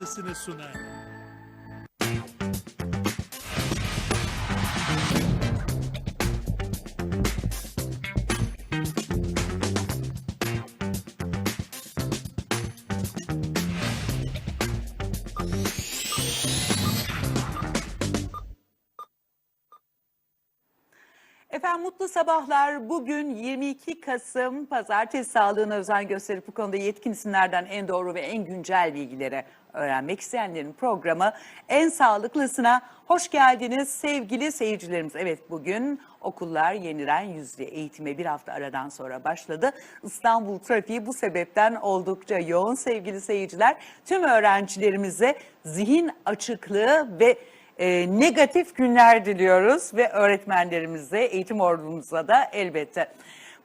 Sesini sunar. Efendim mutlu sabahlar. Bugün 22 Kasım Pazartesi sağlığına özen gösterip bu konuda yetkin isimlerden en doğru ve en güncel bilgileri öğrenmek isteyenlerin programı En Sağlıklısına hoş geldiniz sevgili seyircilerimiz. Evet bugün okullar yeniden yüzde eğitime bir hafta aradan sonra başladı. İstanbul trafiği bu sebepten oldukça yoğun sevgili seyirciler. Tüm öğrencilerimize zihin açıklığı ve e, negatif günler diliyoruz ve öğretmenlerimize, eğitim ordumuza da elbette.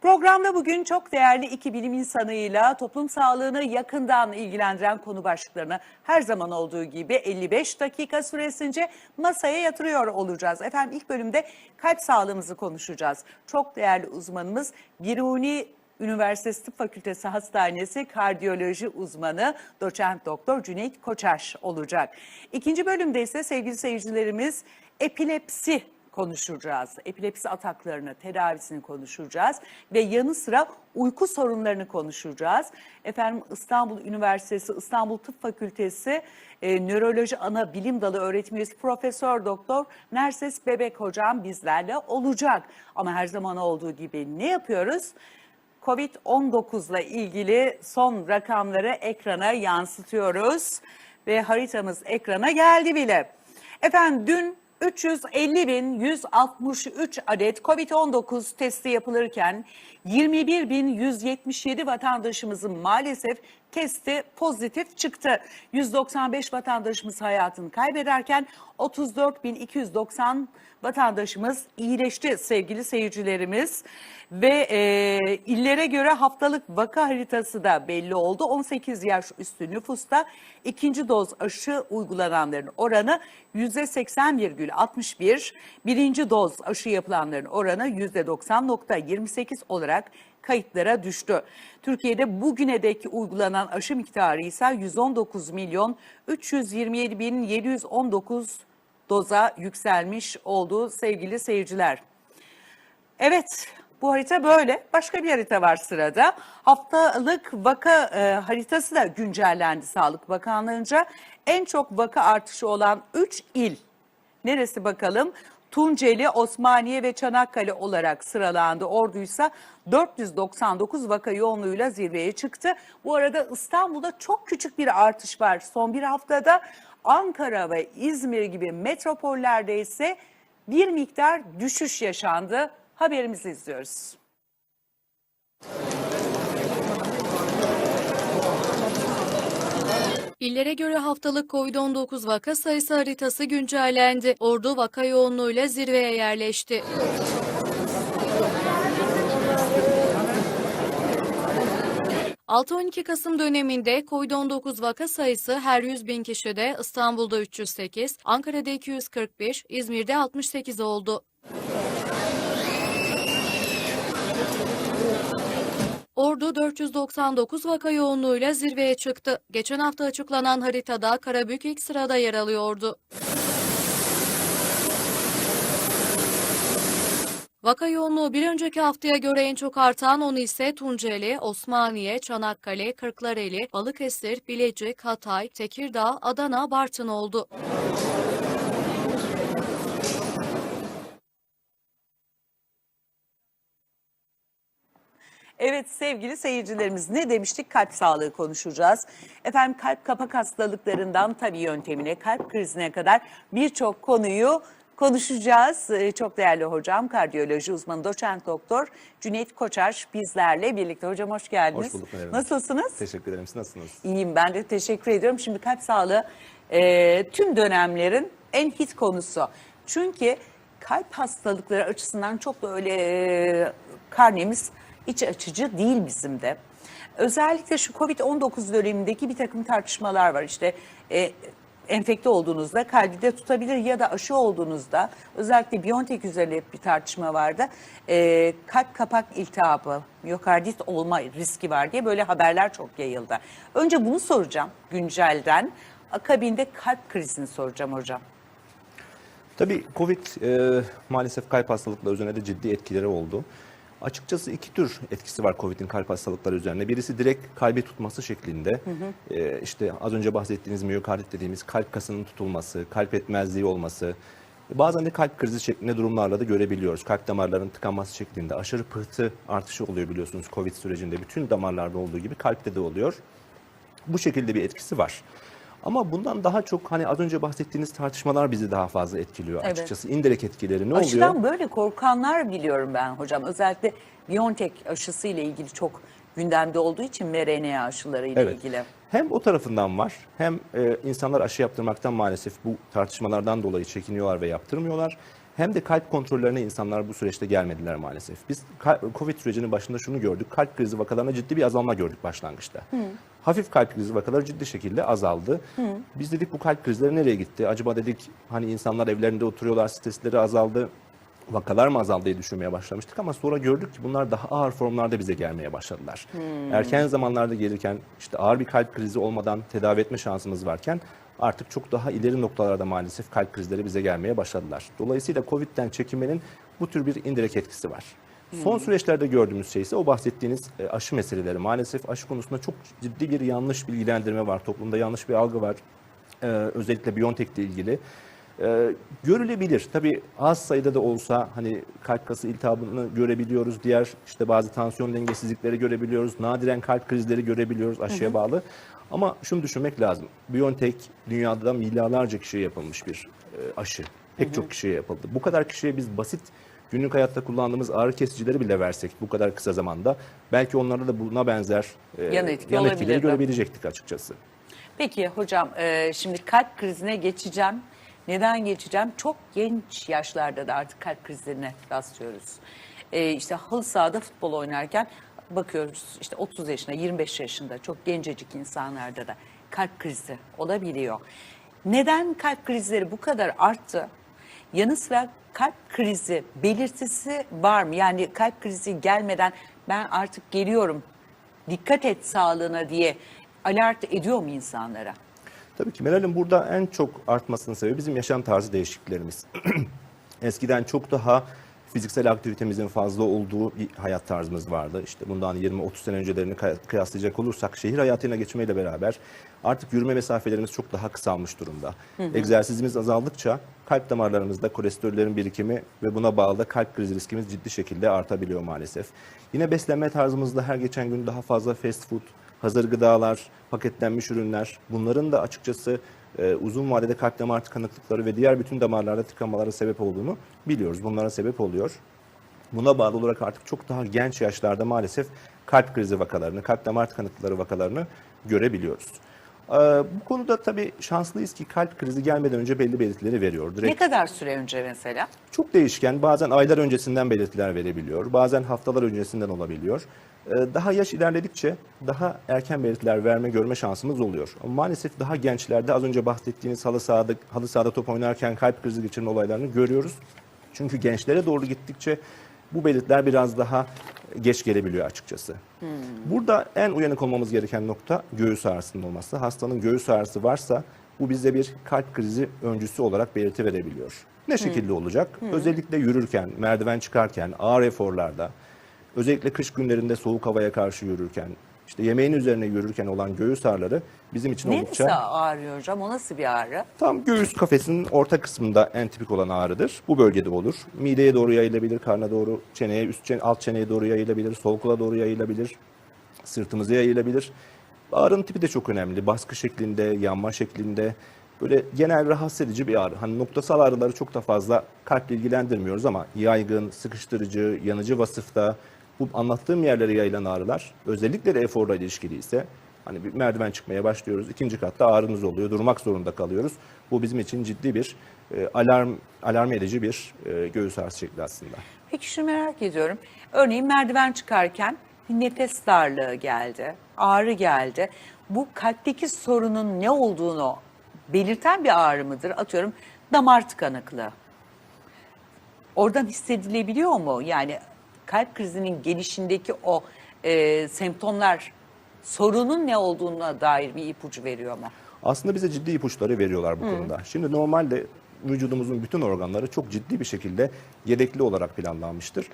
Programda bugün çok değerli iki bilim insanıyla toplum sağlığını yakından ilgilendiren konu başlıklarını her zaman olduğu gibi 55 dakika süresince masaya yatırıyor olacağız. Efendim ilk bölümde kalp sağlığımızı konuşacağız. Çok değerli uzmanımız Biruni Üniversitesi Tıp Fakültesi Hastanesi kardiyoloji uzmanı doçent doktor Cüneyt Koçaş olacak. İkinci bölümde ise sevgili seyircilerimiz epilepsi konuşacağız. Epilepsi ataklarını, tedavisini konuşacağız ve yanı sıra uyku sorunlarını konuşacağız. Efendim İstanbul Üniversitesi İstanbul Tıp Fakültesi e, Nöroloji Ana Bilim Dalı öğretim üyesi Profesör Doktor Nerses Bebek hocam bizlerle olacak. Ama her zaman olduğu gibi ne yapıyoruz? Covid-19 ile ilgili son rakamları ekrana yansıtıyoruz ve haritamız ekrana geldi bile. Efendim dün 350.163 adet Covid-19 testi yapılırken 21.177 vatandaşımızın maalesef testi pozitif çıktı. 195 vatandaşımız hayatını kaybederken 34.290 vatandaşımız iyileşti sevgili seyircilerimiz. Ve e, illere göre haftalık vaka haritası da belli oldu. 18 yaş üstü nüfusta ikinci doz aşı uygulananların oranı %80,61, birinci doz aşı yapılanların oranı %90,28 olarak kayıtlara düştü. Türkiye'de bugüne dek uygulanan aşı miktarı ise 119 milyon 327 bin 719 doza yükselmiş oldu sevgili seyirciler. Evet bu harita böyle. Başka bir harita var sırada. Haftalık vaka e, haritası da güncellendi Sağlık Bakanlığı'nca. En çok vaka artışı olan 3 il. Neresi bakalım? Tunceli, Osmaniye ve Çanakkale olarak sıralandı. Orduysa 499 vaka yoğunluğuyla zirveye çıktı. Bu arada İstanbul'da çok küçük bir artış var. Son bir haftada Ankara ve İzmir gibi metropollerde ise bir miktar düşüş yaşandı. Haberimizi izliyoruz. İllere göre haftalık COVID-19 vaka sayısı haritası güncellendi. Ordu vaka yoğunluğuyla zirveye yerleşti. ...6-12 Kasım döneminde COVID-19 vaka sayısı her 100 bin kişide İstanbul'da 308, Ankara'da 241, İzmir'de 68 oldu. Ordu 499 vaka yoğunluğuyla zirveye çıktı. Geçen hafta açıklanan haritada Karabük ilk sırada yer alıyordu. Vaka yoğunluğu bir önceki haftaya göre en çok artan 10 ise Tunceli, Osmaniye, Çanakkale, Kırklareli, Balıkesir, Bilecik, Hatay, Tekirdağ, Adana, Bartın oldu. Evet sevgili seyircilerimiz ne demiştik? Kalp sağlığı konuşacağız. Efendim kalp kapak hastalıklarından tabii yöntemine, kalp krizine kadar birçok konuyu konuşacağız. Ee, Çok değerli hocam, kardiyoloji uzmanı doçent doktor Cüneyt Koçaş bizlerle birlikte. Hocam hoş geldiniz. Hoş bulduk. Nasılsınız? Teşekkür ederim. Siz nasılsınız? İyiyim ben de teşekkür ediyorum. Şimdi kalp sağlığı e, tüm dönemlerin en hit konusu. Çünkü kalp hastalıkları açısından çok da öyle e, karnemiz iç açıcı değil bizim de. Özellikle şu Covid-19 dönemindeki bir takım tartışmalar var. İşte e, enfekte olduğunuzda kalbi de tutabilir ya da aşı olduğunuzda özellikle Biontech üzerine bir tartışma vardı. E, kalp kapak iltihabı, miyokardit olma riski var diye böyle haberler çok yayıldı. Önce bunu soracağım güncelden. Akabinde kalp krizini soracağım hocam. Tabii Covid e, maalesef kalp hastalıkları üzerine de ciddi etkileri oldu. Açıkçası iki tür etkisi var Covid'in kalp hastalıkları üzerine. Birisi direkt kalbi tutması şeklinde. E, işte az önce bahsettiğiniz miyokardit dediğimiz kalp kasının tutulması, kalp etmezliği olması. Bazen de kalp krizi şeklinde durumlarla da görebiliyoruz. Kalp damarlarının tıkanması şeklinde. Aşırı pıhtı artışı oluyor biliyorsunuz Covid sürecinde. Bütün damarlarda olduğu gibi kalpte de oluyor. Bu şekilde bir etkisi var. Ama bundan daha çok hani az önce bahsettiğiniz tartışmalar bizi daha fazla etkiliyor Evet. açıkçası. İndirekt etkileri ne oluyor? Aşıdan böyle korkanlar biliyorum ben hocam. Özellikle BioNTech aşısı ile ilgili çok gündemde olduğu için mRNA aşıları ile Evet. ilgili. Hem o tarafından var hem e, insanlar aşı yaptırmaktan maalesef bu tartışmalardan dolayı çekiniyorlar ve yaptırmıyorlar. Hem de kalp kontrollerine insanlar bu süreçte gelmediler maalesef. Biz Covid sürecinin başında şunu gördük. Kalp krizi vakalarına ciddi bir azalma gördük başlangıçta. Hafif kalp krizi vakaları ciddi şekilde azaldı. Biz dedik bu kalp krizleri nereye gitti? Acaba dedik hani insanlar evlerinde oturuyorlar, stresleri azaldı. Vakalar mı azaldı diye düşünmeye başlamıştık ama sonra gördük ki bunlar daha ağır formlarda bize gelmeye başladılar. Erken zamanlarda gelirken işte ağır bir kalp krizi olmadan tedavi etme şansımız varken artık çok daha ileri noktalarda maalesef kalp krizleri bize gelmeye başladılar. Dolayısıyla Covid'den çekinmenin bu tür bir indirek etkisi var. Son süreçlerde gördüğümüz şey ise o bahsettiğiniz e, aşı meseleleri. Maalesef aşı konusunda çok ciddi bir yanlış bilgilendirme var. Toplumda yanlış bir algı var. Ee, özellikle Biontech ile ilgili. Ee, görülebilir. Tabii az sayıda da olsa hani kalp kası iltihabını görebiliyoruz. Diğer işte bazı tansiyon dengesizlikleri görebiliyoruz. Nadiren kalp krizleri görebiliyoruz aşıya bağlı. Ama şunu düşünmek lazım. Biontech dünyada milyarlarca kişiye yapılmış bir e, aşı. Pek çok kişiye yapıldı. Bu kadar kişiye biz basit günlük hayatta kullandığımız ağrı kesicileri bile versek bu kadar kısa zamanda belki onlarda da buna benzer e, Yan etki yan etkileri görebilecektik açıkçası. Peki hocam e, şimdi kalp krizine geçeceğim. Neden geçeceğim? Çok genç yaşlarda da artık kalp krizlerine rastlıyoruz. E, işte halı sahada futbol oynarken bakıyoruz işte 30 yaşında 25 yaşında çok gencecik insanlarda da kalp krizi olabiliyor. Neden kalp krizleri bu kadar arttı? Yanı sıra kalp krizi belirtisi var mı? Yani kalp krizi gelmeden ben artık geliyorum dikkat et sağlığına diye alert ediyor mu insanlara? Tabii ki Meral'in burada en çok artmasının sebebi bizim yaşam tarzı değişikliklerimiz. Eskiden çok daha fiziksel aktivitemizin fazla olduğu bir hayat tarzımız vardı. İşte bundan 20-30 sene öncelerini kıy- kıyaslayacak olursak şehir hayatına geçmeyle beraber artık yürüme mesafelerimiz çok daha kısalmış durumda. Egzersizimiz azaldıkça kalp damarlarımızda kolesterollerin birikimi ve buna bağlı da kalp krizi riskimiz ciddi şekilde artabiliyor maalesef. Yine beslenme tarzımızda her geçen gün daha fazla fast food, hazır gıdalar, paketlenmiş ürünler bunların da açıkçası e, uzun vadede kalp damar tıkanıklıkları ve diğer bütün damarlarda tıkanmalara sebep olduğunu biliyoruz. Bunlara sebep oluyor. Buna bağlı olarak artık çok daha genç yaşlarda maalesef kalp krizi vakalarını, kalp damar tıkanıklıkları vakalarını görebiliyoruz. Ee, bu konuda tabii şanslıyız ki kalp krizi gelmeden önce belli belirtileri veriyor. Direkt Ne kadar süre önce mesela? çok değişken. Bazen aylar öncesinden belirtiler verebiliyor. Bazen haftalar öncesinden olabiliyor. Ee, Daha yaş ilerledikçe daha erken belirtiler verme görme şansımız oluyor. Maalesef daha gençlerde az önce bahsettiğiniz halı sahada, halı sahada top oynarken kalp krizi geçirme olaylarını görüyoruz. Çünkü gençlere doğru gittikçe bu belirtiler biraz daha geç gelebiliyor açıkçası. Burada en uyanık olmamız gereken nokta göğüs ağrısının olması. Hastanın göğüs ağrısı varsa bu bize bir kalp krizi öncüsü olarak belirti verebiliyor. Ne şekilde olacak? Özellikle yürürken, merdiven çıkarken, ağır eforlarda, özellikle kış günlerinde soğuk havaya karşı yürürken, işte yemeğin üzerine yürürken olan göğüs ağrıları bizim için Neresi oldukça ağrıyor hocam? O nasıl bir ağrı? Tam göğüs kafesinin orta kısmında en tipik olan ağrıdır. Bu bölgede olur. Mideye doğru yayılabilir, karna doğru, çeneye, üst çene, alt çeneye doğru yayılabilir, sol kola doğru yayılabilir, sırtımıza yayılabilir. Ağrının tipi de çok önemli. Baskı şeklinde, yanma şeklinde. Böyle genel rahatsız edici bir ağrı. Hani noktasal ağrıları çok da fazla kalple ilgilendirmiyoruz ama yaygın, sıkıştırıcı, yanıcı vasıfta bu anlattığım yerlere yayılan ağrılar özellikle de eforla ilişkili ise hani bir merdiven çıkmaya başlıyoruz. ikinci katta ağrımız oluyor. Durmak zorunda kalıyoruz. Bu bizim için ciddi bir e, alarm alarm edici bir e, göğüs ağrısı şekli aslında. Peki şunu merak ediyorum. Örneğin merdiven çıkarken nefes darlığı geldi, ağrı geldi. Bu kalpteki sorunun ne olduğunu belirten bir ağrı mıdır? Atıyorum damar tıkanıklığı. Oradan hissedilebiliyor mu? Yani kalp krizinin gelişindeki o e, semptomlar sorunun ne olduğuna dair bir ipucu veriyor mu? Aslında bize ciddi ipuçları veriyorlar bu konuda. Şimdi normalde vücudumuzun bütün organları çok ciddi bir şekilde yedekli olarak planlanmıştır.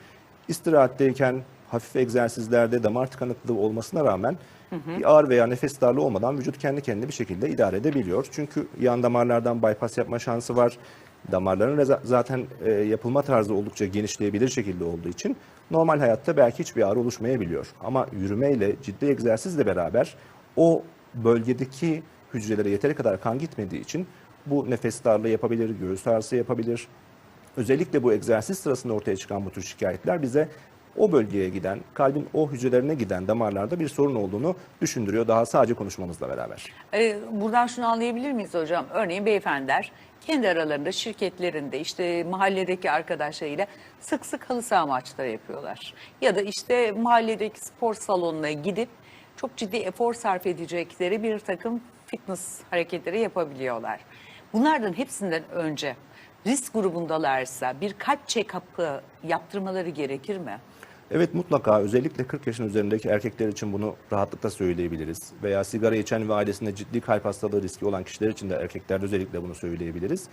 İstirahatteyken hafif egzersizlerde damar tıkanıklığı olmasına rağmen bir ağır veya nefes darlığı olmadan vücut kendi kendine bir şekilde idare edebiliyor. Çünkü yan damarlardan bypass yapma şansı var. Damarların zaten e, yapılma tarzı oldukça genişleyebilir şekilde olduğu için normal hayatta belki hiçbir ağrı oluşmayabiliyor. Ama yürümeyle, ciddi egzersizle beraber o bölgedeki hücrelere yeteri kadar kan gitmediği için bu nefes darlığı yapabilir, göğüs ağrısı yapabilir. Özellikle bu egzersiz sırasında ortaya çıkan bu tür şikayetler bize o bölgeye giden, kalbin o hücrelerine giden damarlarda bir sorun olduğunu düşündürüyor daha sadece konuşmamızla beraber. Ee, buradan şunu anlayabilir miyiz hocam? Örneğin beyefendiler kendi aralarında şirketlerinde işte mahalledeki arkadaşlarıyla sık sık halı saha maçları yapıyorlar. Ya da işte mahalledeki spor salonuna gidip çok ciddi efor sarf edecekleri bir takım fitness hareketleri yapabiliyorlar. Bunlardan hepsinden önce risk grubundalarsa bir kalp check-up'ı yaptırmaları gerekir mi? Evet mutlaka özellikle 40 yaşın üzerindeki erkekler için bunu rahatlıkla söyleyebiliriz. Veya sigara içen ve ailesinde ciddi kalp hastalığı riski olan kişiler için de erkeklerde özellikle bunu söyleyebiliriz.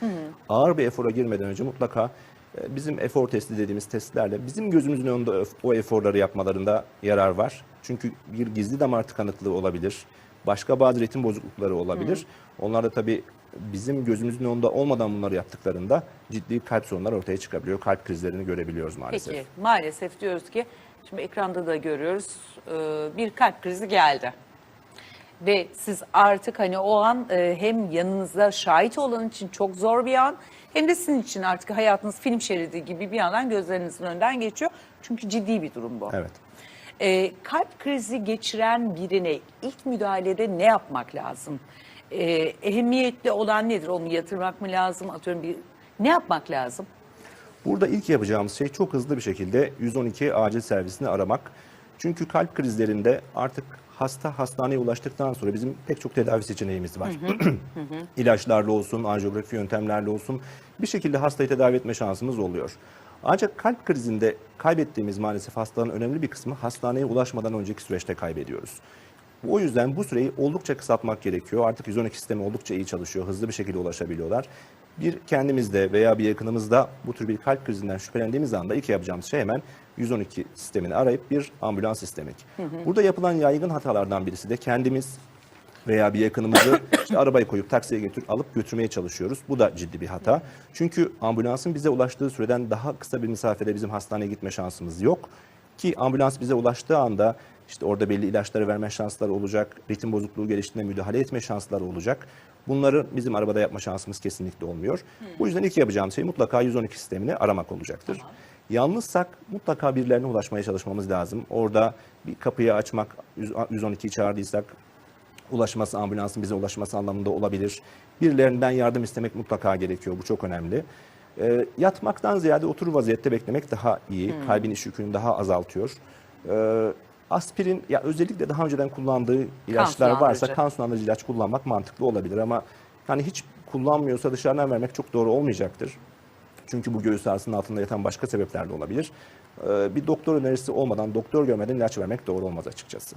Ağır bir efora girmeden önce mutlaka e, bizim efor testi dediğimiz testlerle bizim gözümüzün önünde o eforları yapmalarında yarar var. Çünkü bir gizli damar tıkanıklığı olabilir. Başka bazı ritim bozuklukları olabilir. Onlar da tabii bizim gözümüzün önünde olmadan bunları yaptıklarında ciddi kalp sorunları ortaya çıkabiliyor. Kalp krizlerini görebiliyoruz maalesef. Peki maalesef diyoruz ki şimdi ekranda da görüyoruz e, bir kalp krizi geldi. Ve siz artık hani o an e, hem yanınızda şahit olan için çok zor bir an hem de sizin için artık hayatınız film şeridi gibi bir yandan gözlerinizin önünden geçiyor. Çünkü ciddi bir durum bu. Evet. E, kalp krizi geçiren birine ilk müdahalede ne yapmak lazım? E, ehemmiyetli olan nedir? Onu yatırmak mı lazım? Atıyorum bir ne yapmak lazım? Burada ilk yapacağımız şey çok hızlı bir şekilde 112 acil servisini aramak. Çünkü kalp krizlerinde artık hasta hastaneye ulaştıktan sonra bizim pek çok tedavi seçeneğimiz var. İlaçlarla olsun, anjiyografi yöntemlerle olsun bir şekilde hastayı tedavi etme şansımız oluyor. Ancak kalp krizinde kaybettiğimiz maalesef hastaların önemli bir kısmı hastaneye ulaşmadan önceki süreçte kaybediyoruz. O yüzden bu süreyi oldukça kısaltmak gerekiyor. Artık 112 sistemi oldukça iyi çalışıyor. Hızlı bir şekilde ulaşabiliyorlar. Bir kendimizde veya bir yakınımızda bu tür bir kalp krizinden şüphelendiğimiz anda ilk yapacağımız şey hemen 112 sistemini arayıp bir ambulans istemek. Burada yapılan yaygın hatalardan birisi de kendimiz veya bir yakınımızı işte arabaya koyup taksiye götür alıp götürmeye çalışıyoruz. Bu da ciddi bir hata. Çünkü ambulansın bize ulaştığı süreden daha kısa bir mesafede bizim hastaneye gitme şansımız yok. Ki ambulans bize ulaştığı anda işte orada belli ilaçları verme şansları olacak, ritim bozukluğu geliştiğinde müdahale etme şansları olacak. Bunları bizim arabada yapma şansımız kesinlikle olmuyor. Bu yüzden ilk yapacağım şey mutlaka 112 sistemini aramak olacaktır. Yalnızsak mutlaka birilerine ulaşmaya çalışmamız lazım. Orada bir kapıyı açmak, 112'yi çağırdıysak ulaşması, ambulansın bize ulaşması anlamında olabilir. Birilerinden yardım istemek mutlaka gerekiyor. Bu çok önemli. Ee, yatmaktan ziyade otur vaziyette beklemek daha iyi. Kalbin iş yükünü daha azaltıyor. Ee, aspirin ya özellikle daha önceden kullandığı ilaçlar varsa sulandırıcı. kan sulandırıcı ilaç kullanmak mantıklı olabilir ama hani hiç kullanmıyorsa dışarıdan vermek çok doğru olmayacaktır. Çünkü bu göğüs ağrısının altında yatan başka sebepler de olabilir. Ee, bir doktor önerisi olmadan, doktor görmeden ilaç vermek doğru olmaz açıkçası.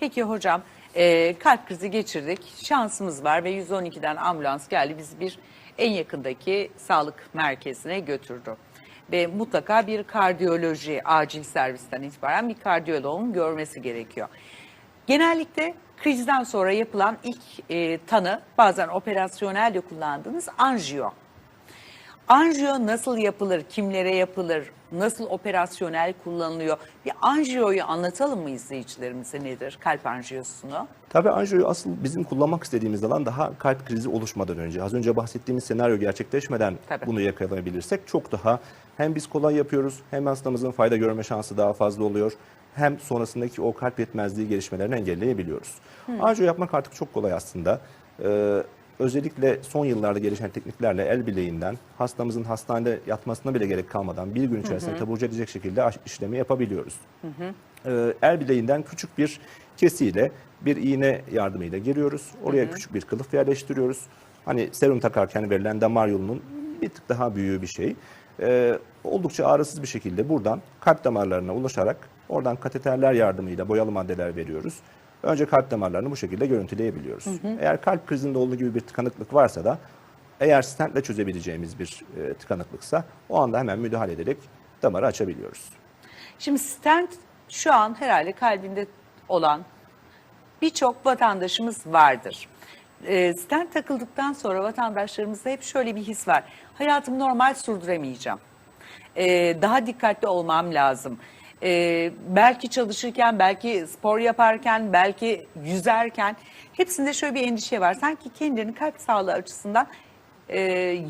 Peki hocam e, kalp krizi geçirdik. Şansımız var ve 112'den ambulans geldi. Bizi bir en yakındaki sağlık merkezine götürdü. Ve mutlaka bir kardiyoloji acil servisten itibaren bir kardiyoloğun görmesi gerekiyor. Genellikle krizden sonra yapılan ilk e, tanı bazen operasyonel de kullandığınız anjiyo. Anjiyo nasıl yapılır, kimlere yapılır, nasıl operasyonel kullanılıyor? Bir anjiyoyu anlatalım mı izleyicilerimize nedir kalp anjiyosunu? Tabii anjiyoyu asıl bizim kullanmak istediğimiz alan daha kalp krizi oluşmadan önce. Az önce bahsettiğimiz senaryo gerçekleşmeden Tabii. bunu yakalayabilirsek çok daha hem biz kolay yapıyoruz hem hastamızın fayda görme şansı daha fazla oluyor. Hem sonrasındaki o kalp yetmezliği gelişmelerini engelleyebiliyoruz. Anjiyo yapmak artık çok kolay aslında. Ee, özellikle son yıllarda gelişen tekniklerle el bileğinden hastamızın hastanede yatmasına bile gerek kalmadan bir gün içerisinde taburcu edecek şekilde işlemi yapabiliyoruz. Ee, el bileğinden küçük bir kesiyle bir iğne yardımıyla giriyoruz. Oraya küçük bir kılıf yerleştiriyoruz. Hani serum takarken verilen damar yolunun bir tık daha büyüğü bir şey. Ee, oldukça ağrısız bir şekilde buradan kalp damarlarına ulaşarak oradan kateterler yardımıyla boyalı maddeler veriyoruz. Önce kalp damarlarını bu şekilde görüntüleyebiliyoruz. Eğer kalp krizinde olduğu gibi bir tıkanıklık varsa da eğer stentle çözebileceğimiz bir e, tıkanıklıksa o anda hemen müdahale ederek damarı açabiliyoruz. Şimdi stent şu an herhalde kalbinde olan birçok vatandaşımız vardır. E, stent takıldıktan sonra vatandaşlarımızda hep şöyle bir his var. Hayatımı normal sürdüremeyeceğim. E, daha dikkatli olmam lazım. E, belki çalışırken, belki spor yaparken, belki yüzerken hepsinde şöyle bir endişe var. Sanki kendilerini kalp sağlığı açısından e,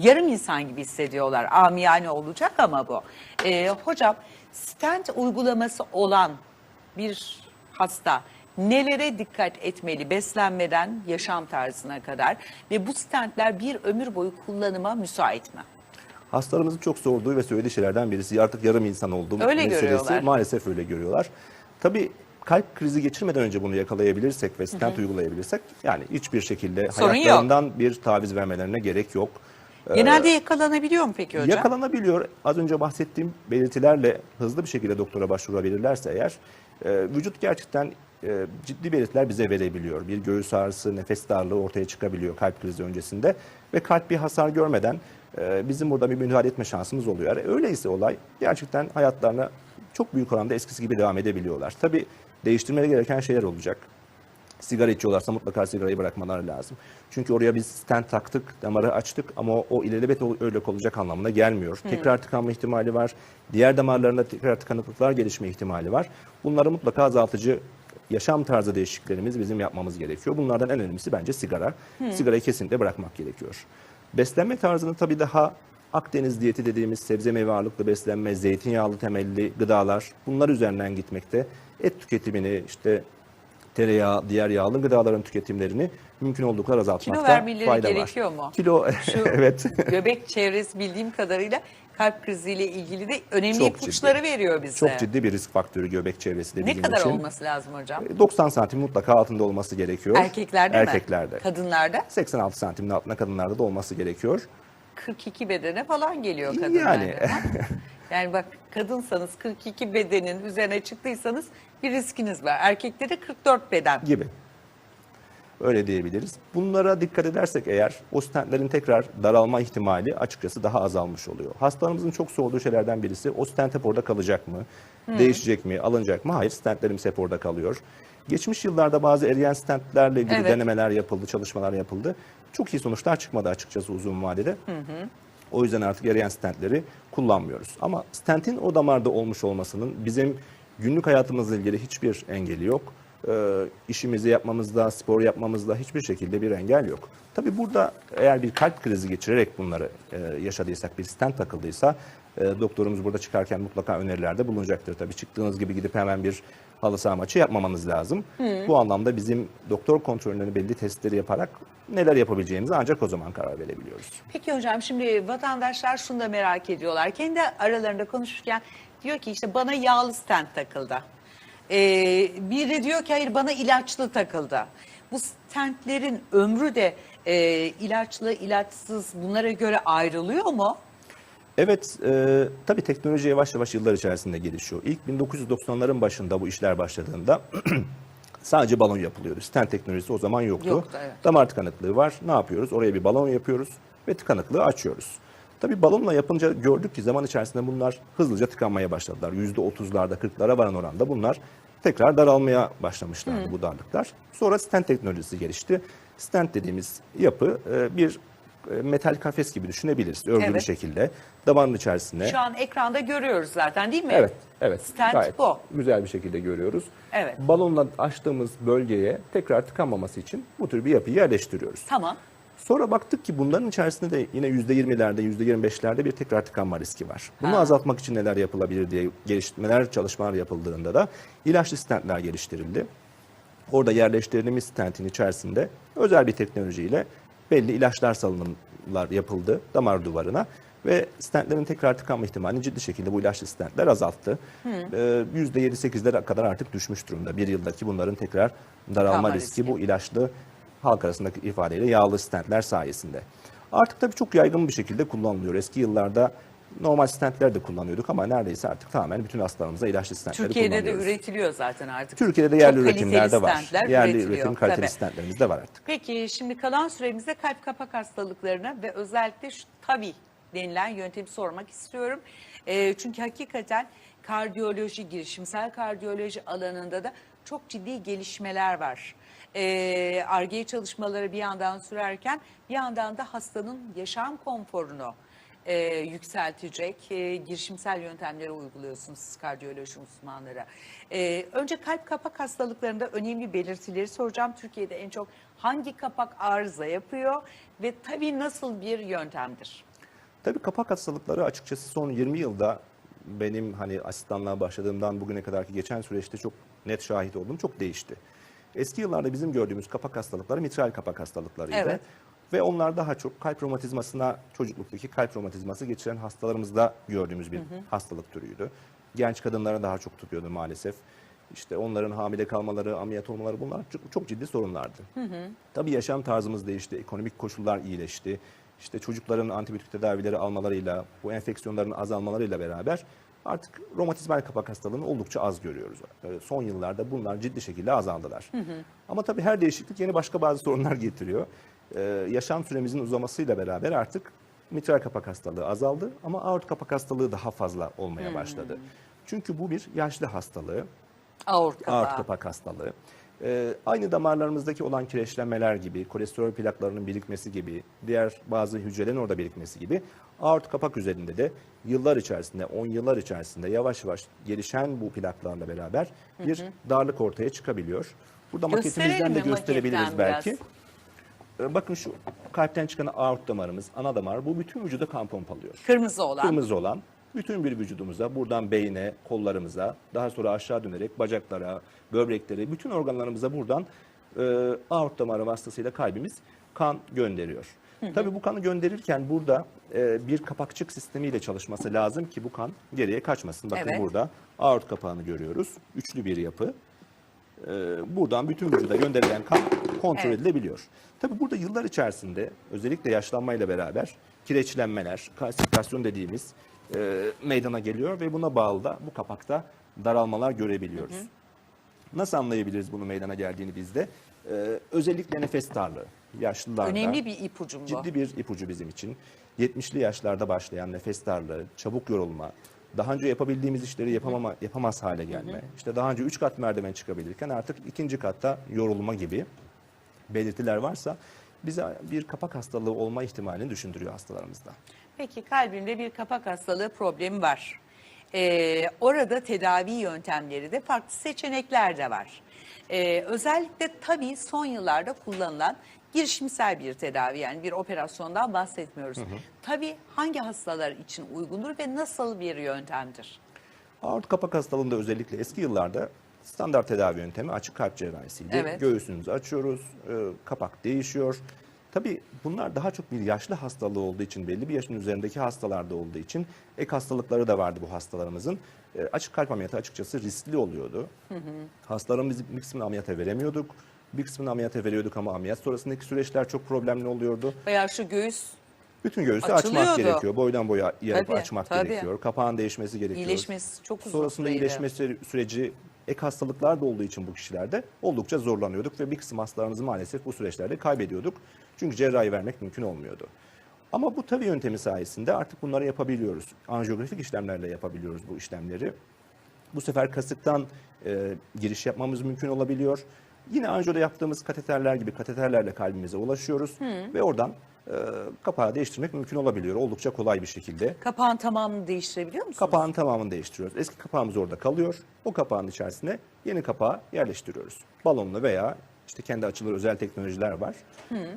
yarım insan gibi hissediyorlar. Amiyane olacak ama bu. E, hocam stent uygulaması olan bir hasta nelere dikkat etmeli beslenmeden yaşam tarzına kadar ve bu stentler bir ömür boyu kullanıma müsait mi? Hastalarımızın çok sorduğu ve söylediği şeylerden birisi artık yarım insan olduğum Öyle meselesi. görüyorlar. Maalesef öyle görüyorlar. Tabii kalp krizi geçirmeden önce bunu yakalayabilirsek ve stent uygulayabilirsek yani hiçbir şekilde Sorun yok. hayatlarından bir taviz vermelerine gerek yok. Genelde yakalanabiliyor mu peki hocam? Yakalanabiliyor. Az önce bahsettiğim belirtilerle hızlı bir şekilde doktora başvurabilirlerse eğer vücut gerçekten e, ciddi belirtiler bize verebiliyor. Bir göğüs ağrısı, nefes darlığı ortaya çıkabiliyor kalp krizi öncesinde ve kalp bir hasar görmeden e, bizim burada bir müdahale etme şansımız oluyor. Yani öyleyse olay gerçekten hayatlarına çok büyük oranda eskisi gibi devam edebiliyorlar. Tabii değiştirmeleri gereken şeyler olacak sigara içiyorlarsa mutlaka sigarayı bırakmaları lazım. Çünkü oraya biz stent taktık, damarı açtık ama o, o ilelebet öyle olacak anlamına gelmiyor. Tekrar tıkanma ihtimali var. Diğer damarlarında tekrar tıkanıklıklar gelişme ihtimali var. Bunları mutlaka azaltıcı yaşam tarzı değişikliklerimiz bizim yapmamız gerekiyor. Bunlardan en önemlisi bence sigara. Sigarayı kesinlikle bırakmak gerekiyor. Beslenme tarzını tabii daha Akdeniz diyeti dediğimiz sebze meyve ağırlıklı beslenme, zeytinyağlı temelli gıdalar bunlar üzerinden gitmekte. Et tüketimini işte tereyağı, diğer yağlı gıdaların tüketimlerini mümkün olduğu kadar azaltmakta vermeleri fayda var. gerekiyor mu? Kilo Şu evet. göbek çevresi bildiğim kadarıyla kalp kriziyle ilgili de önemli Çok ipuçları ciddi. veriyor bize. Çok ciddi bir risk faktörü göbek çevresi de Ne bizim kadar için. olması lazım hocam? 90 santim mutlaka altında olması gerekiyor. Erkeklerde mi? Erkeklerde. Kadınlarda? 86 santimin altında kadınlarda da olması gerekiyor. 42 bedene falan geliyor kadınlarda. Yani. yani bak kadınsanız 42 bedenin üzerine çıktıysanız bir riskiniz var. Erkekte de 44 beden. gibi. Öyle diyebiliriz. Bunlara dikkat edersek eğer o stentlerin tekrar daralma ihtimali açıkçası daha azalmış oluyor. Hastalarımızın çok sorduğu şeylerden birisi o stent hep orada kalacak mı? Değişecek mi? Alınacak mı? Hayır stentlerimiz hep orada kalıyor. Geçmiş yıllarda bazı eriyen stentlerle ilgili Evet. denemeler yapıldı, çalışmalar yapıldı. Çok iyi sonuçlar çıkmadı açıkçası uzun vadede. O yüzden artık eriyen stentleri kullanmıyoruz. Ama stentin o damarda olmuş olmasının bizim günlük hayatımızla ilgili hiçbir engeli yok. Ee, işimizi yapmamızda, spor yapmamızda hiçbir şekilde bir engel yok. Tabii burada eğer bir kalp krizi geçirerek bunları e, yaşadıysak, bir stent takıldıysa e, doktorumuz burada çıkarken mutlaka önerilerde bulunacaktır. Tabii çıktığınız gibi gidip hemen bir halı saha maçı yapmamanız lazım. Bu anlamda bizim doktor kontrollerini belli testleri yaparak neler yapabileceğimizi ancak o zaman karar verebiliyoruz. Peki hocam şimdi vatandaşlar şunu da merak ediyorlar. Kendi aralarında konuşurken diyor ki işte bana yağlı stent takıldı. Ee, biri diyor ki hayır bana ilaçlı takıldı. Bu stentlerin ömrü de e, ilaçlı, ilaçsız bunlara göre ayrılıyor mu? Evet, e, tabii teknoloji yavaş yavaş yıllar içerisinde gelişiyor. İlk 1990'ların başında bu işler başladığında sadece balon yapılıyordu. Stent teknolojisi o zaman yoktu. Yoktu, evet. Damar tıkanıklığı var. Ne yapıyoruz? Oraya bir balon yapıyoruz ve tıkanıklığı açıyoruz. Tabii balonla yapınca gördük ki zaman içerisinde bunlar hızlıca tıkanmaya başladılar. %30'larda, 40'lara varan oranda bunlar tekrar daralmaya başlamışlardı bu darlıklar. Sonra stent teknolojisi gelişti. Stent dediğimiz yapı e, bir e, metal kafes gibi düşünebiliriz. Örgü bir Evet. şekilde damarın içerisine. Şu an ekranda görüyoruz zaten değil mi? Evet, evet. Stent Gayet bu. Güzel bir şekilde görüyoruz. Evet. Balonla açtığımız bölgeye tekrar tıkanmaması için bu tür bir yapıyı yerleştiriyoruz. Tamam. Sonra baktık ki bunların içerisinde de yine %20'lerde, %25'lerde bir tekrar tıkanma riski var. Bunu Ha. azaltmak için neler yapılabilir diye geliştirmeler, çalışmalar yapıldığında da ilaçlı stentler geliştirildi. Orada yerleştirdiğimiz stentin içerisinde özel bir teknolojiyle belli ilaçlar salınımlar yapıldı damar duvarına ve stentlerin tekrar tıkanma ihtimalini ciddi şekilde bu ilaçlı stentler azalttı. Ee, %7-8'lere kadar artık düşmüş durumda. Bir yıldaki bunların tekrar daralma Tıkanma riski, riski. bu ilaçlı halk arasındaki ifadeyle yağlı stentler sayesinde. Artık tabii çok yaygın bir şekilde kullanılıyor. Eski yıllarda Normal stentler de kullanıyorduk ama neredeyse artık tamamen bütün hastalarımıza ilaçlı stentleri Türkiye'de de üretiliyor zaten artık. Türkiye'de de yerli üretimler de var. Yerli üretim kaliteli tabii. stentlerimiz de var artık. Peki şimdi kalan süremizde kalp kapak hastalıklarına ve özellikle şu tabi denilen yöntemi sormak istiyorum. Ee, çünkü hakikaten kardiyoloji, girişimsel kardiyoloji alanında da çok ciddi gelişmeler var. Ee, Ar-Ge çalışmaları bir yandan sürerken bir yandan da hastanın yaşam konforunu e, yükseltecek e, girişimsel yöntemleri uyguluyorsunuz siz kardiyoloji uzmanları. E, önce kalp kapak hastalıklarında önemli belirtileri soracağım. Türkiye'de en çok hangi kapak arıza yapıyor ve tabii nasıl bir yöntemdir? Tabii kapak hastalıkları açıkçası son 20 yılda benim hani asistanlığa başladığımdan bugüne kadarki geçen süreçte çok net şahit oldum. Çok değişti. Eski yıllarda bizim gördüğümüz kapak hastalıkları mitral kapak hastalıklarıydı. Evet. Ve onlar daha çok kalp romatizmasına, çocukluktaki kalp romatizması geçiren hastalarımızda gördüğümüz bir hastalık türüydü. Genç kadınlara daha çok tutuyordu maalesef. İşte onların hamile kalmaları, ameliyat olmaları bunlar çok, çok ciddi sorunlardı. Tabii yaşam tarzımız değişti, ekonomik koşullar iyileşti. İşte çocukların antibiyotik tedavileri almalarıyla, bu enfeksiyonların azalmalarıyla beraber artık romatizmal kapak hastalığını oldukça az görüyoruz. Ee, Son yıllarda bunlar ciddi şekilde azaldılar. Ama tabii her değişiklik yeni başka bazı sorunlar getiriyor. Ee, yaşam süremizin uzamasıyla beraber artık mitral kapak hastalığı azaldı ama aort kapak hastalığı daha fazla olmaya başladı. Çünkü bu bir yaşlı hastalığı. Aort kapağı. Aort kapak hastalığı. Ee, aynı damarlarımızdaki olan kireçlenmeler gibi, kolesterol plaklarının birikmesi gibi, diğer bazı hücrelerin orada birikmesi gibi aort kapak üzerinde de yıllar içerisinde, 10 yıllar içerisinde yavaş yavaş gelişen bu plaklarla beraber bir darlık ortaya çıkabiliyor. Burada Gösterelim maketimizden de gösterebiliriz belki. biraz? Ee, Bakın şu kalpten çıkan aort damarımız, ana damar bu bütün vücuda kan pompalıyor. Kırmızı olan. Kırmızı olan bütün bir vücudumuza, buradan beyne, kollarımıza, daha sonra aşağı dönerek bacaklara, böbreklere, bütün organlarımıza buradan e, aort damarı vasıtasıyla kalbimiz kan gönderiyor. Tabii bu kanı gönderirken burada e, bir kapakçık sistemiyle çalışması lazım ki bu kan geriye kaçmasın. Bakın Evet. burada aort kapağını görüyoruz. Üçlü bir yapı. E, buradan bütün vücuda gönderilen kan kontrol Evet. edilebiliyor. Tabii burada yıllar içerisinde özellikle yaşlanmayla beraber kireçlenmeler, kalsifikasyon dediğimiz e, meydana geliyor ve buna bağlı da bu kapakta daralmalar görebiliyoruz. Nasıl anlayabiliriz bunu meydana geldiğini bizde? E, özellikle nefes darlığı. Yaşlılarda Önemli bir ipucum bu. ciddi bir ipucu bizim için. 70'li yaşlarda başlayan nefes darlığı, çabuk yorulma, daha önce yapabildiğimiz işleri yapamama, yapamaz hale gelme. İşte daha önce 3 kat merdiven çıkabilirken artık ikinci katta yorulma gibi belirtiler varsa bize bir kapak hastalığı olma ihtimalini düşündürüyor hastalarımızda. Peki kalbimde bir kapak hastalığı problemi var. Ee, orada tedavi yöntemleri de farklı seçenekler de var. Ee, özellikle tabii son yıllarda kullanılan girişimsel bir tedavi yani bir operasyondan bahsetmiyoruz. Tabii hangi hastalar için uygundur ve nasıl bir yöntemdir? Aort kapak hastalığında özellikle eski yıllarda standart tedavi yöntemi açık kalp cerrahisiydi. Evet. Göğsünüzü açıyoruz, e, kapak değişiyor. Tabii bunlar daha çok bir yaşlı hastalığı olduğu için, belli bir yaşın üzerindeki hastalarda olduğu için ek hastalıkları da vardı bu hastalarımızın. E, açık kalp ameliyatı açıkçası riskli oluyordu. Hastalarımızı bir kısmını ameliyata veremiyorduk. Bir kısmını ameliyata veriyorduk ama ameliyat sonrasındaki süreçler çok problemli oluyordu. Veya şu göğüs Bütün göğsü açmak gerekiyor. Boydan boya yarıp Tabii, açmak tabii. gerekiyor. Kapağın değişmesi gerekiyor. iyileşmesi çok uzun Sonrasında süreydi. iyileşme süre- süreci ek hastalıklar da olduğu için bu kişilerde oldukça zorlanıyorduk ve bir kısım hastalarımızı maalesef bu süreçlerde kaybediyorduk. Çünkü cerrahi vermek mümkün olmuyordu. Ama bu tabi yöntemi sayesinde artık bunları yapabiliyoruz. Anjiyografik işlemlerle yapabiliyoruz bu işlemleri. Bu sefer kasıktan e, giriş yapmamız mümkün olabiliyor. Yine anjiyoda yaptığımız kateterler gibi kateterlerle kalbimize ulaşıyoruz ve oradan e, kapağı değiştirmek mümkün olabiliyor. Oldukça kolay bir şekilde. kapağın tamamını değiştirebiliyor musunuz? Kapağın tamamını değiştiriyoruz. Eski kapağımız orada kalıyor. O kapağın içerisine yeni kapağı yerleştiriyoruz. Balonlu veya işte kendi açılır özel teknolojiler var.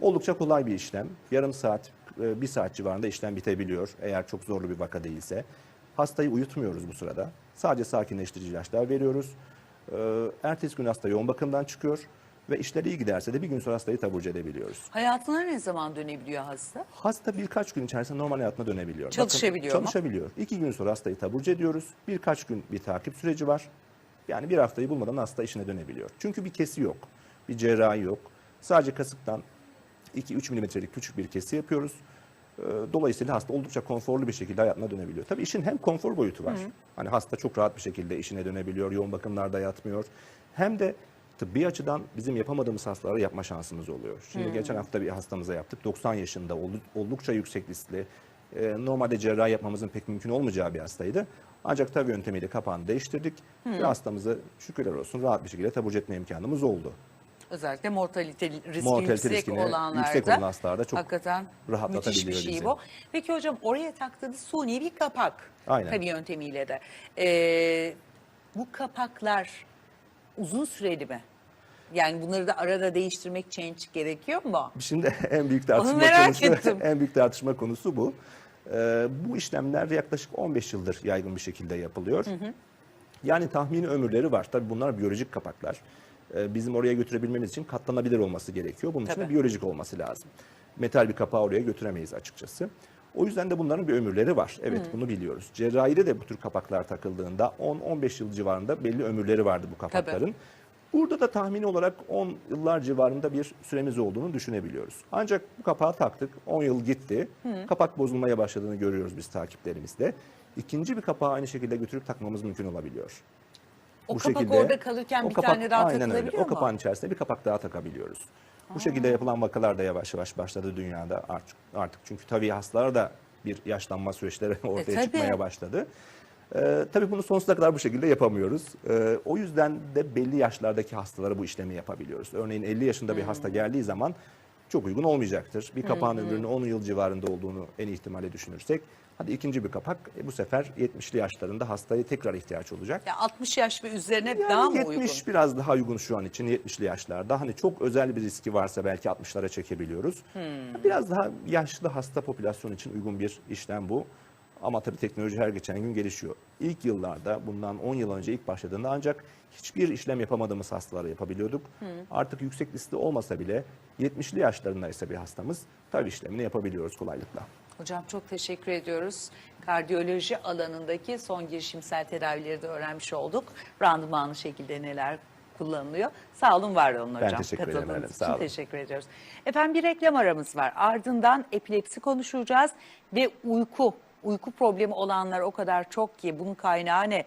Oldukça kolay bir işlem. Yarım saat, e, bir saat civarında işlem bitebiliyor eğer çok zorlu bir vaka değilse. Hastayı uyutmuyoruz bu sırada. Sadece sakinleştirici ilaçlar veriyoruz. Ee, Ertesi gün hasta yoğun bakımdan çıkıyor ve işleri iyi giderse de bir gün sonra hastayı taburcu edebiliyoruz. Hayatına ne zaman dönebiliyor hasta? Hasta birkaç gün içerisinde normal hayatına dönebiliyor. Çalışabiliyor mu? Çalışabiliyor. İki gün sonra hastayı taburcu ediyoruz. Birkaç gün bir takip süreci var. Yani bir haftayı bulmadan hasta işine dönebiliyor. Çünkü bir kesi yok. Bir cerrahi yok. Sadece kasıktan 2-3 milimetrelik küçük bir kesi yapıyoruz. E, Dolayısıyla hasta oldukça konforlu bir şekilde hayatına dönebiliyor. Tabii işin hem konfor boyutu var. Hani hasta çok rahat bir şekilde işine dönebiliyor, yoğun bakımlarda yatmıyor. Hem de tıbbi açıdan bizim yapamadığımız hastalara yapma şansımız oluyor. Şimdi geçen hafta bir hastamıza yaptık. 90 yaşında oldu- oldukça yüksek riskli. e, Normalde cerrahi yapmamızın pek mümkün olmayacağı bir hastaydı. Ancak tabii yöntemiyle kapağını değiştirdik. Ve hastamızı şükürler olsun rahat bir şekilde taburcu etme imkanımız oldu. Özellikle mortalite riski Mortalite yüksek olanlarda yüksek olan hastalarda çok hakikaten rahatlatabiliyor müthiş bir şey bizi. bu. Peki hocam oraya taktığınız suni bir kapak. Aynen. Tabii yöntemiyle de. Ee, bu kapaklar uzun süreli mi? Yani bunları da arada değiştirmek change gerekiyor mu? Şimdi en büyük tartışma konusu ettim. en büyük tartışma konusu bu. Ee, bu işlemler yaklaşık 15 yıldır yaygın bir şekilde yapılıyor. Yani tahmini ömürleri var. Tabii bunlar biyolojik kapaklar. Ee, bizim oraya götürebilmemiz için katlanabilir olması gerekiyor. Bunun için de Tabii. biyolojik olması lazım. Metal bir kapağı oraya götüremeyiz açıkçası. O yüzden de bunların bir ömürleri var. Evet bunu biliyoruz. Cerrahide de bu tür kapaklar takıldığında 10-15 yıl civarında belli ömürleri vardı bu kapakların. Burada da tahmini olarak 10 yıllar civarında bir süremiz olduğunu düşünebiliyoruz. Ancak bu kapağı taktık, 10 yıl gitti. Kapak bozulmaya başladığını görüyoruz biz takiplerimizde. İkinci bir kapağı aynı şekilde götürüp takmamız mümkün olabiliyor. O Bu kapak şekilde- orada kalırken o bir kapak- tane daha aynen öyle. takılabiliyor O mu? kapağın içerisine bir kapak daha takabiliyoruz. Bu şekilde yapılan vakalar da yavaş yavaş başladı dünyada artık. artık çünkü tabii hastalar da bir yaşlanma süreçleri ortaya E, tabii. çıkmaya başladı. Ee, tabii bunu sonsuza kadar bu şekilde yapamıyoruz. Ee, o yüzden de belli yaşlardaki hastalara bu işlemi yapabiliyoruz. Örneğin 50 yaşında bir Hmm. hasta geldiği zaman çok uygun olmayacaktır. Bir kapağın ömrünün 10 yıl civarında olduğunu en ihtimalle düşünürsek, hadi ikinci bir kapak e, bu sefer 70'li yaşlarında hastaya tekrar ihtiyaç olacak. Ya 60 yaş ve üzerine Yani daha mı 70 uygun? biraz daha uygun şu an için 70'li yaşlarda. Hani çok özel bir riski varsa belki 60'lara çekebiliyoruz. Hmm. Biraz daha yaşlı hasta popülasyon için uygun bir işlem bu. Ama tabii teknoloji her geçen gün gelişiyor. İlk yıllarda bundan 10 yıl önce ilk başladığında ancak hiçbir işlem yapamadığımız hastalara yapabiliyorduk. Artık yüksek riskli olmasa bile 70'li yaşlarındaysa bir hastamız tabii işlemini yapabiliyoruz kolaylıkla. Hocam çok teşekkür ediyoruz. Kardiyoloji alanındaki son girişimsel tedavileri de öğrenmiş olduk. Randımanlı şekilde neler kullanılıyor. Sağ olun, var olun hocam. teşekkür ederim Katıldığınız efendim, için sağ olun. teşekkür ediyoruz. Efendim bir reklam aramız var. Ardından epilepsi konuşacağız ve uyku. Uyku problemi olanlar o kadar çok ki bunun kaynağı ne?